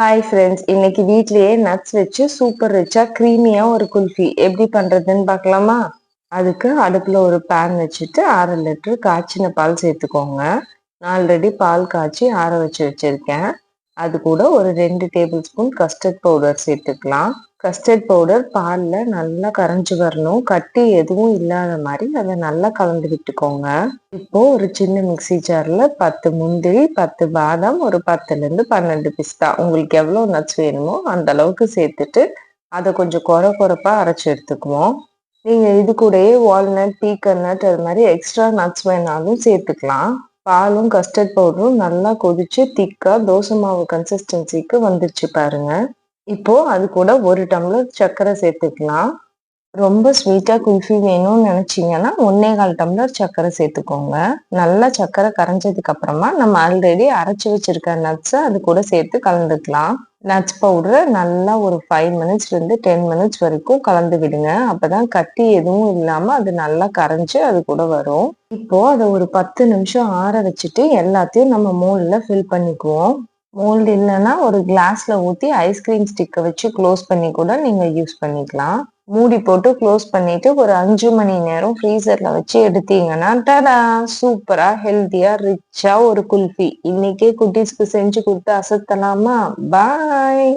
Hi friends இன்னைக்கு வீட்லயே nuts வச்சு சூப்பர் ரிச்சா க்ரீமியா ஒரு குல்ஃபி. எப்படி பண்றதுன்னு பார்க்கலாமா? அதுக்கு அடுப்புல ஒரு பேன் வச்சுட்டு அரை லிட்டர் காய்ச்சின பால் சேர்த்துக்கோங்க. நான் ஆல்ரெடி பால் காய்ச்சி ஆற வச்சு வச்சிருக்கேன். அது கூட ஒரு ரெண்டு டேபிள் ஸ்பூன் கஸ்டர்ட் பவுடர் சேர்த்துக்கலாம். கஸ்டர்ட் பவுடர் பாலில் நல்லா கரைஞ்சி வரணும். கட்டி எதுவும் இல்லாத மாதிரி அதை நல்லா கலந்து விட்டுக்கோங்க. இப்போ ஒரு சின்ன மிக்சி ஜாரில் பத்து முந்திரி பத்து பாதாம் ஒரு பத்துலேருந்து பன்னெண்டு பிஸ்தா. உங்களுக்கு எவ்வளோ நட்ஸ் வேணுமோ அந்த அளவுக்கு சேர்த்துட்டு அதை கொஞ்சம் குறை குறைப்பாக அரைச்சி எடுத்துக்குவோம். நீங்கள் இது கூடயே வால்நட் பீக்கன் நட் அது மாதிரி எக்ஸ்ட்ரா நட்ஸ் வேணாலும் சேர்த்துக்கலாம். பாலும் கஸ்டர்ட் பவுடரும் நல்லா கொதிச்சு திக்கா தோசை மாவு கன்சிஸ்டன்சிக்கு வந்துருச்சு பாருங்க. இப்போ அது கூட ஒரு டம்ளர் சர்க்கரை சேர்த்துக்கலாம். ரொம்ப ஸ்வீட்டா குல்ஃபி வேணும்னு நினைச்சீங்கன்னா ஒன்னே கால் டம்ளர் சர்க்கரை சேர்த்துக்கோங்க. நல்லா சர்க்கரை கரைஞ்சதுக்கு அப்புறமா நம்ம ஆல்ரெடி அரைச்சி வச்சிருக்க நட்ஸை அது கூட சேர்த்து கலந்துக்கலாம். நட்ஸ் பவுடரை நல்லா ஒரு ஃபைவ் மினிட்ஸ்ல இருந்து டென் மினிட்ஸ் வரைக்கும் கலந்து விடுங்க. அப்பதான் கட்டி எதுவும் இல்லாம அது நல்லா கரைஞ்சு அது கூட வரும். இப்போ அதை ஒரு பத்து நிமிஷம் ஆற வச்சுட்டு எல்லாத்தையும் நம்ம மோல்ல ஃபில் பண்ணிக்குவோம். மோல்டு இல்லைன்னா ஒரு கிளாஸ்ல ஊற்றி ஐஸ்கிரீம் ஸ்டிக்கை வச்சு க்ளோஸ் பண்ணி கூட நீங்க யூஸ் பண்ணிக்கலாம். மூடி போட்டு க்ளோஸ் பண்ணிட்டு ஒரு அஞ்சு மணி நேரம் ஃப்ரீசர்ல வச்சு எடுத்தீங்கன்னா டடா சூப்பரா ஹெல்த்தியா ரிச்சா ஒரு குல்ஃபி. இன்னைக்கே குட்டீஸ்க்கு செஞ்சு கொடுத்து அசத்தலாமா? பாய்